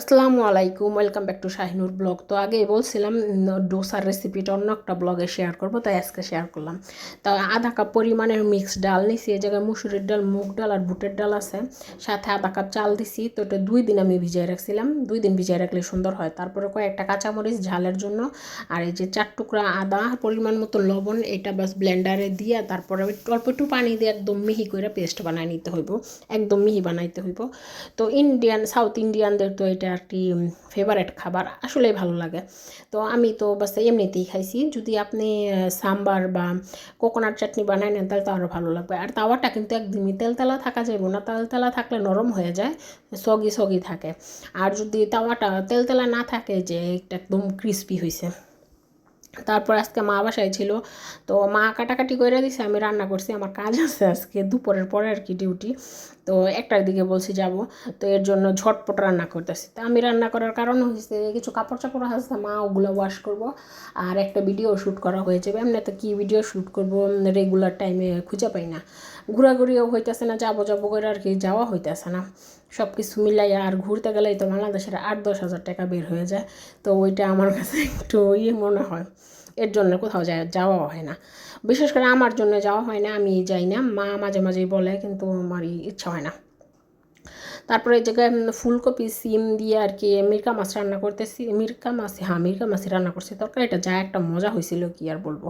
আসসালামু আলাইকুম, welcome back to Shahinur blog. তো আগে বলছিলাম ডোসার রেসিপিটা অন্য একটা ব্লগে শেয়ার করব, তাই আজকে শেয়ার করলাম। তা আধা কাপ পরিমাণের মিক্সড ডাল নিছি, এই জায়গায় মুসুরির ডাল, মুগ ডাল আর বুটের ডাল আছে। সাথে আধা কাপ চাল দিছি, তো এটা দুই দিন আমি ভিজিয়ে রাখছিলাম। দুই দিন ভিজিয়ে রাখলে সুন্দর হয়। তারপরে কয়েকটা কাঁচামরিচ ঝালের জন্য, আর এই যে চার টুকরা আদা পরিমাণ মতো লবণ, এটা বাস ব্লেন্ডারে দিয়ে, তারপরে অল্প একটু পানি দিয়ে একদম মিহি করে পেস্ট বানায় নিতে হইব। একদম মিহি বানাইতে হইব। তো ইন্ডিয়ান, সাউথ ইন্ডিয়ানদের তো এটা একটি ফেভারেট খাবার আসলে ভালো লাগে। তো আমি তো বাস এমনিতেই খাইছি। যদি আপনি সাম্বার বা কোকোনাট চাটনি বানায় নেন, তাহলে তো আরও ভালো লাগবে। আর তাওয়াটা কিন্তু একদমই তেলতেলা থাকা যাবে না। তেলতেলা থাকলে নরম হয়ে যায় সগি সগি থাকে। আর যদি তাওয়াটা তেলতেলা না থাকে, যে একদম ক্রিস্পি হয়েছে তারপর আজকে মা বাসায় ছিল। তো মা কাটাকাটি করে দিছে, আমি রান্না করছি, আমার কাজ আছে আজকে, দুপুরের পরে আর কি ডিউটি তো একটার দিকে বলছি যাব, তো এর জন্য ঝটপট রান্না করতেছি। তো আমি রান্না করার কারণ হয়েছে কিছু কাপড় চাপড় আছে, মা ওগুলো ওয়াশ করব, আর একটা ভিডিও শ্যুট করা হয়ে যাবে এমনি তো কী ভিডিও শ্যুট করব রেগুলার টাইমে খুঁজে পাই না। ঘোরাঘুরিও হইতেছে না, যাব যাব করে আর কি, যাওয়া হইতেছে না। সব কিছু মিলাইয়া আর ঘুরতে গেলেই তো বাংলাদেশের আট দশ হাজার টাকা বের হয়ে যায়। তো ওইটা আমার কাছে একটু ইয়ে মনে হয়। এর জন্য কোথাও যায় যাওয়া হয় না। বিশেষ করে আমার জন্য যাওয়া হয় না, আমি যাই না। মা মাঝে মাঝেই বলে, কিন্তু আমার ইচ্ছা হয় না। তারপরে এই জায়গায় ফুলকপি, সিম দিয়ে আর কি মিরকা মাছ রান্না করতেছি। মিরকা মাছ হ্যাঁ মিরকা মাছ রান্না করছি। তরকারিটা যা একটা মজা হয়েছিল কি আর বলব।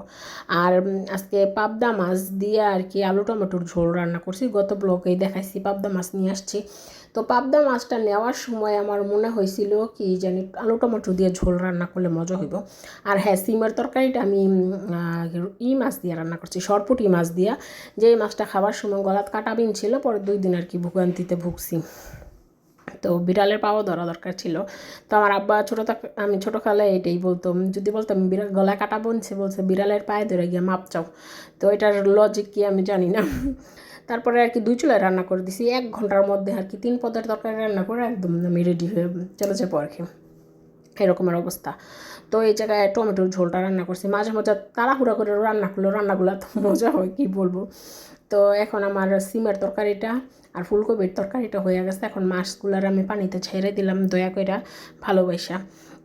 আর আজকে পাবদা মাছ দিয়ে আর কি আলু টমেটোর ঝোল রান্না করছি। গত ব্লকেই দেখাইছি, পাবদা মাছ নিয়ে আসছি। তো পাবদা মাছটা নেওয়ার সময় আমার মনে হয়েছিল কি জানি আলু টমেটো দিয়ে ঝোল রান্না করলে মজা হইব। আর হ্যাঁ সিমের তরকারিটা আমি ই মাছ দিয়ে রান্না করছি, সরপুটি মাছ দিয়া। যেই মাছটা খাবার সময় গলাত কাটা বিন ছিল পরে দুই দিন আর কি ভোগান্তিতে ভুগছি। তো বিড়ালের পাওয়া ধরা দরকার ছিল। তো আমার আব্বা ছোটো থাক আমি ছোটো কালে এটাই বলতাম, যদি বলতাম বিড়াল গলায় কাটা বনছে, বলছে বিড়ালের পায়ে ধরে গিয়ে মাপ চাও। তো এটার লজিক কি আমি জানি না। তারপরে আর কি দুই চুলায় রান্না করে দিছি। এক ঘণ্টার মধ্যে আর কি তিন পদের তরকারি রান্না করে একদম আমি রেডি হয়ে চলে যাব আর কি। এরকমের অবস্থা। তো এই জায়গায় টমেটোর ঝোলটা রান্না করছি। মাঝে মাঝে তাড়াহুড়া করে রান্না করল রান্নাগুলো তো মজা হয়, কি বলব? তো এখন আমার সিমের তরকারিটা আর ফুলকপির তরকারিটা হয়ে গেছে। এখন মাছগুলার আমি পানিতে ছেড়ে দিলাম দয়া করে ভালোবাসা।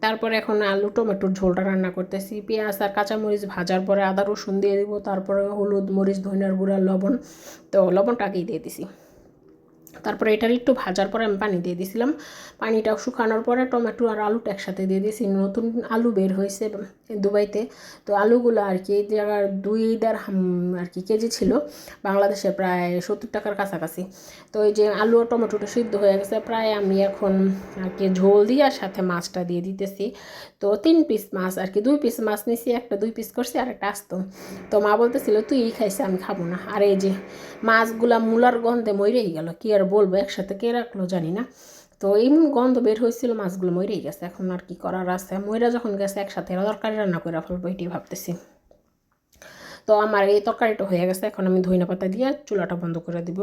তারপরে এখন আলু, টমেটোর ঝোলটা রান্না করতেছি। পেঁয়াজ আর কাঁচামরিচ ভাজার পরে আদা, রসুন দিয়ে দিব, তারপরে হলুদ, মরিচ, ধনিয়ার গুঁড়া, লবণ। তো লবণটাকেই দিয়ে দিছি। তারপরে এটার একটু ভাজার পরে আমি পানি দিয়ে দিয়েছিলাম পানিটা শুকানোর পরে টমেটো আর আলুটা একসাথে দিয়ে দিয়েছি নতুন আলু বের হয়েছে। দুবাইতে। তো আলুগুলো আর কি জায়গার দুই দেড় আর কি কেজি ছিল, বাংলাদেশে প্রায় সত্তর টাকার কাছাকাছি। তো এই যে আলু আর টমেটোটা সিদ্ধ হয়ে গেছে, প্রায় আমি এখন আর কি ঝোল দিয়ে আর সাথে মাছটা দিয়ে দিতেছি। তো তিন পিস মাছ আর কি, দুই পিস মাছ নিছি, একটা দুই পিস করছি আর একটা আসতো। তো মা বলতেছিল, তুই খাইছে, আমি খাব না। আর এই যে মাছগুলা মূলার গন্ধে মরেই গেল, কি আর বলব, একসাথে কে রাখল জানি না। তো এমন গন্ধ বের হয়েছিল, মাছগুলো মরেই গেছে। এখন আর কি করার আছে? ময়রা যখন গেছে একসাথে তরকারি রান্না করে ফেলব এটাই ভাবতেছি। তো আমার এই তরকারিটা হয়ে গেছে, এখন আমি ধইনা পাতা দিয়ে চুলাটা বন্ধ করে দিব।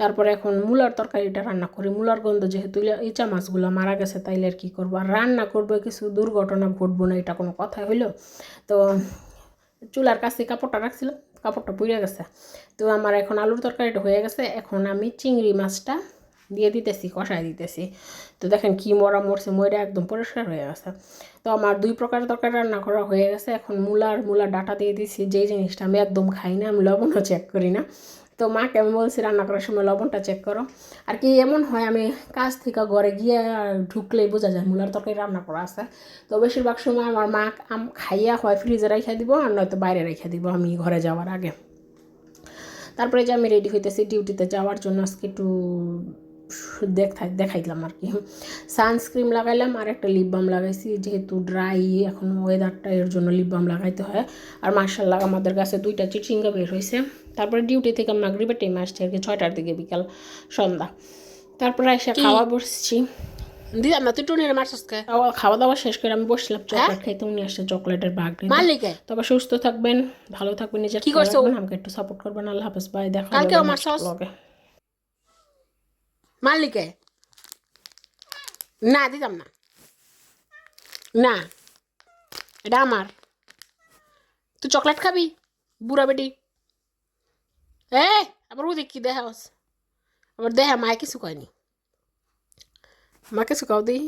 তারপরে এখন মূলার তরকারিটা রান্না করি। মূলার গন্ধ যেহেতু ইচা মাছগুলো মারা গেছে, তাইলে আর কী করব? আর রান্না করব, কিছু দুর্ঘটনা ঘটবো না, এটা কোনো কথা হইল? তো চুলার কাছে কাপড়টা রাখছিলাম, কাপড়টা পুড়ে গেছে। তো আমার এখন আলুর তরকারিটা হয়ে গেছে। এখন আমি চিংড়ি মাছটা দিয়ে দিতেছি, কষায় দিতেছি। তো দেখেন কি মরা মরছে মরে একদম পরিষ্কার হয়ে গেছে। তো আমার দুই প্রকার তরকারি রান্না করা হয়ে গেছে। এখন মূলার মূলার ডাটা দিয়ে দিছি, যেই জিনিসটা আমি একদম খাই না, আমি লবণও চেক করি না। তো মাকে আমি বলছি, রান্না করার সময় লবণটা চেক করো। আর কি এমন হয়, আমি কাজ থেকে ঘরে গিয়ে ঢুকলেই বোঝা যায় মূলার তরকারি রান্না করা আছে। তো বেশিরভাগ সময় আমার মা আম খাইয়া হয় ফ্রিজে রেখে দিব আর নয়তো বাইরে রেখে দিব আমি ঘরে যাওয়ার আগে। তারপরে যে আমি রেডি হইতেছি ডিউটিতে যাওয়ার জন্য আজকে একটু দেখাইলাম আর কি। সানস্ক্রিন লাগাইলাম আর একটা লিপ বাম লাগাইছি যেহেতু ড্রাই এখন ওয়েদারটা এর জন্য লিপ বাম লাগাইতে হয়। আর মার্শাল্লাহ আমাদের কাছে দুইটা চিচিঙ্গা বের হয়েছে। তারপরে ডিউটি থেকে মাগরিবের টাইম আসছে আর কি ছয়টার দিকে বিকাল সন্ধ্যা। তারপরে এসে খাওয়া বসছি। দিদা না তুই টুনির কে খাওয়া- দাওয়া শেষ করে আমি বসলাম চকলেট খাইতে উনি আসছে চকলেটের মালিকে? তবে সুস্থ থাকবেন ভালো থাকবেন নিজের কি করছ? আমাকে একটু সাপোর্ট করবেন। আল্লাহ হাফেজ বাই দেখা? মালিকে না দিতাম না। না এটা আমার। তুই চকলেট খাবি বুড়া বেটি? এ আবার ওদিক কি দেখাস আবার দেহা মায় কিছু কয়নি। মা কিছু কাউ দিই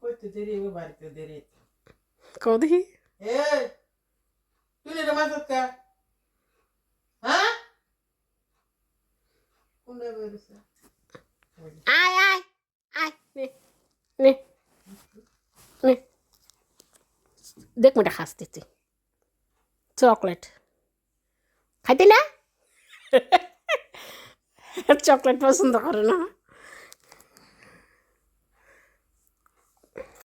করতে দেরি হবে বাড়িতে দেরি কও দেখি। তুই এটা মাছ কা হ্যাঁ কোনটা বেরোছে আয় আয় আয় নে নে নে দেখ মেয়েটা হাসতেছে চকলেট খাইতে না চকলেট পছন্দ করে না